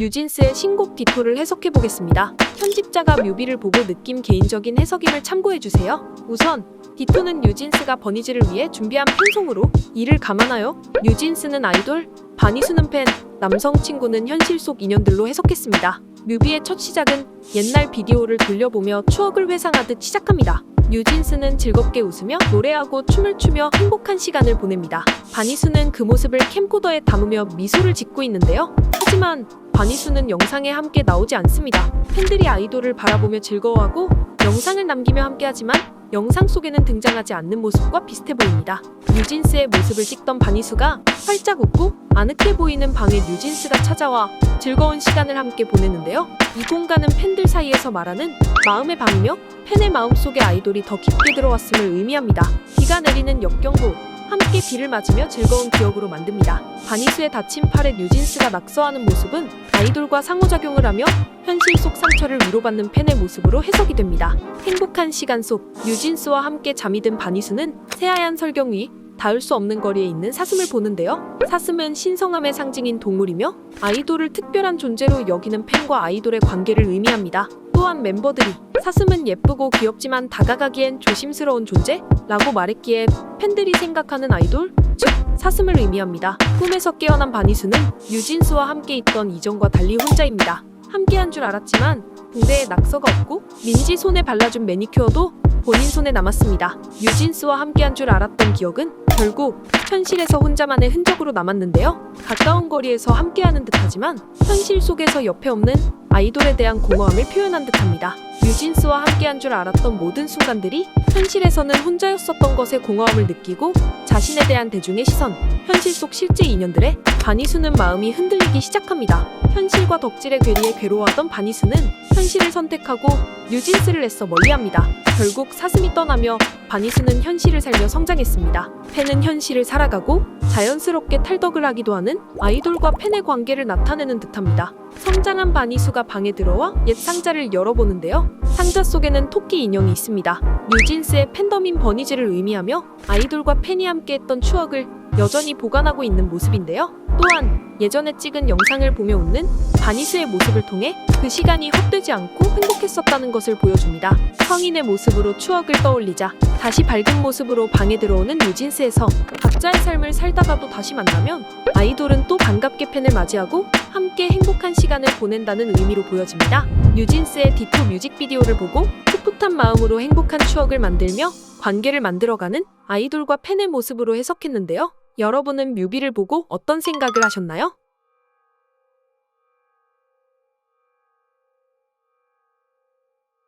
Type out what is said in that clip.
뉴진스의 신곡 디토를 해석해 보겠습니다. 편집자가 뮤비를 보고 느낌 개인적인 해석임을 참고해 주세요. 우선 디토는 뉴진스가 버니즈를 위해 준비한 팬송으로 이를 감안하여 뉴진스는 아이돌, 바니수는 팬, 남성 친구는 현실 속 인연들로 해석했습니다. 뮤비의 첫 시작은 옛날 비디오를 돌려보며 추억을 회상하듯 시작합니다. 뉴진스는 즐겁게 웃으며 노래하고 춤을 추며 행복한 시간을 보냅니다. 바니수는 그 모습을 캠코더에 담으며 미소를 짓고 있는데요. 하지만 바니수는 영상에 함께 나오지 않습니다. 팬들이 아이돌을 바라보며 즐거워하고 영상을 남기며 함께하지만 영상 속에는 등장하지 않는 모습과 비슷해 보입니다. 뉴진스의 모습을 찍던 바니수가 활짝 웃고 아늑해 보이는 방에 뉴진스가 찾아와 즐거운 시간을 함께 보내는데요. 이 공간은 팬들 사이에서 말하는 마음의 방이며 팬의 마음속에 아이돌이 더 깊게 들어왔음을 의미합니다. 비가 내리는 역경도 함께 비를 맞으며 즐거운 기억으로 만듭니다. 바니수의 다친 팔에 뉴진스가 낙서하는 모습은 아이돌과 상호작용을 하며 현실 속 상처를 위로받는 팬의 모습으로 해석이 됩니다. 행복한 시간 속 뉴진스와 함께 잠이 든 바니수는 새하얀 설경 위 닿을 수 없는 거리에 있는 사슴을 보는데요. 사슴은 신성함의 상징인 동물이며 아이돌을 특별한 존재로 여기는 팬과 아이돌의 관계를 의미합니다. 또한 멤버들이 사슴은 예쁘고 귀엽지만 다가가기엔 조심스러운 존재? 라고 말했기에 팬들이 생각하는 아이돌, 즉 사슴을 의미합니다. 꿈에서 깨어난 바니수는 뉴진스와 함께 있던 이전과 달리 혼자입니다. 함께한 줄 알았지만 붕대에 낙서가 없고 민지 손에 발라준 매니큐어도 본인 손에 남았습니다. 뉴진스와 함께한 줄 알았던 기억은 결국 현실에서 혼자만의 흔적으로 남았는데요. 가까운 거리에서 함께하는 듯하지만 현실 속에서 옆에 없는 아이돌에 대한 공허함을 표현한 듯합니다. 뉴진스와 함께한 줄 알았던 모든 순간들이 현실에서는 혼자였었던 것에 공허함을 느끼고 자신에 대한 대중의 시선, 현실 속 실제 인연들에 바니수는 마음이 흔들리기 시작합니다. 현실과 덕질의 괴리에 괴로워하던 바니수는 현실을 선택하고 뉴진스를 애써 멀리합니다. 결국 사슴이 떠나며 바니수는 현실을 살며 성장했습니다. 팬은 현실을 살아가고 자연스럽게 탈덕을 하기도 하는 아이돌과 팬의 관계를 나타내는 듯합니다. 성장한 바니수가 방에 들어와 옛 상자를 열어보는데요. 상자 속에는 토끼 인형이 있습니다. 뉴진 스의 팬덤인 버니즈를 의미하며 아이돌과 팬이 함께했던 추억을 여전히 보관하고 있는 모습인데요. 또한 예전에 찍은 영상을 보며 웃는 바니스의 모습을 통해 그 시간이 헛되지 않고 행복했었다는 것을 보여줍니다. 성인의 모습으로 추억을 떠올리자 다시 밝은 모습으로 방에 들어오는 뉴진스에서 각자의 삶을 살다가도 다시 만나면 아이돌은 또 반갑게 팬을 맞이하고 함께 행복한 시간을 보낸다는 의미로 보여집니다. 뉴진스의 디토 뮤직비디오를 보고 풋풋한 마음으로 행복한 추억을 만들며 관계를 만들어가는 아이돌과 팬의 모습으로 해석했는데요. 여러분은 뮤비를 보고 어떤 생각을 하셨나요?